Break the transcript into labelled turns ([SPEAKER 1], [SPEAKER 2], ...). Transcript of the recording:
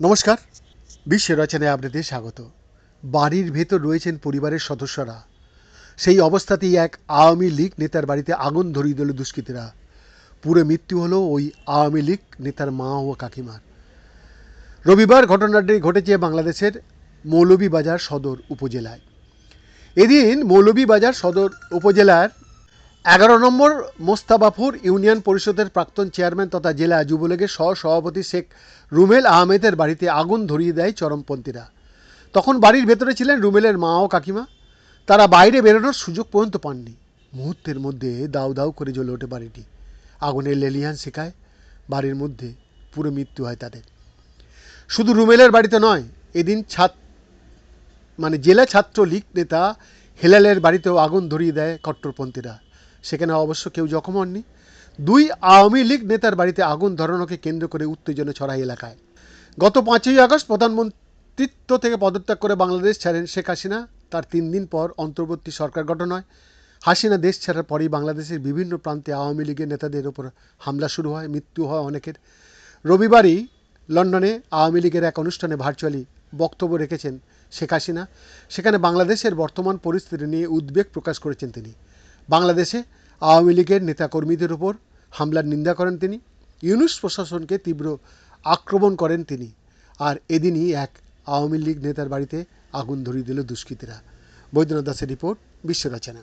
[SPEAKER 1] নমস্কার। বিশ্ব রচনায় আপনাদের স্বাগত। বাড়ির ভেতর রয়েছেন পরিবারের সদস্যরা। সেই অবস্থাতেই এক আওয়ামী লীগ নেতার বাড়িতে আগুন ধরিয়ে দিল দুষ্কৃতীরা। পুরো মৃত্যু হলো ওই আওয়ামী লীগ নেতার মা ও কাকিমার। রবিবার ঘটনাটি ঘটেছে বাংলাদেশের মৌলভীবাজার সদর উপজেলায়। এদিন মৌলভীবাজার সদর উপজেলার এগারো নম্বর মোস্তাবাফুর ইউনিয়ন পরিষদের প্রাক্তন চেয়ারম্যান তথা জেলা যুবলীগের সহ সভাপতি শেখ রুমেল আহমেদের বাড়িতে আগুন ধরিয়ে দেয় চরমপন্থীরা। তখন বাড়ির ভেতরে ছিলেন রুমেলের মা ও কাকিমা। তারা বাইরে বেরোনোর সুযোগ পর্যন্ত পাননি। মুহূর্তের মধ্যে দাউ দাউ করে জ্বলে ওঠে বাড়িটি। আগুনের লেলিহান শেখায় বাড়ির মধ্যে পুরো মৃত্যু হয় তাদের। শুধু রুমেলের বাড়িতে নয়, এদিন ছাত মানে জেলা ছাত্র ছাত্রলীগ নেতা হেলালের বাড়িতেও আগুন ধরিয়ে দেয় কট্টরপন্থীরা। সেখানে অবশ্য কেউ জখম হননি। দুই আওয়ামী লীগ নেতার বাড়িতে আগুন ধরানোকে কেন্দ্র করে উত্তেজনা ছড়ায় এলাকায়। গত পাঁচই আগস্ট প্রধানমন্ত্রিত্ব থেকে পদত্যাগ করে বাংলাদেশ ছাড়েন শেখ হাসিনা। তার তিন দিন পর অন্তর্বর্তী সরকার গঠন হয়। হাসিনা দেশ ছাড়ার পরেই বাংলাদেশের বিভিন্ন প্রান্তে আওয়ামী লীগের নেতাদের ওপর হামলা শুরু হয়, মৃত্যু হয় অনেকের। রবিবারই লন্ডনে আওয়ামী লীগের এক অনুষ্ঠানে ভার্চুয়ালি বক্তব্য রেখেছেন শেখ হাসিনা। সেখানে বাংলাদেশের বর্তমান পরিস্থিতি নিয়ে উদ্বেগ প্রকাশ করেছেন তিনি। বাংলাদেশে আওয়ামী লীগের নেতাকর্মীদের উপর হামলার নিন্দা করেন তিনি, ইউনুস প্রশাসনকে তীব্র আক্রমণ করেন তিনি, আর এদিনই এক আওয়ামী লীগ নেতার বাড়িতে আগুন ধরিয়ে দিল দুষ্কৃতীরা। বৈদ্যনাথ দাসের রিপোর্ট বিশ্ব রচনা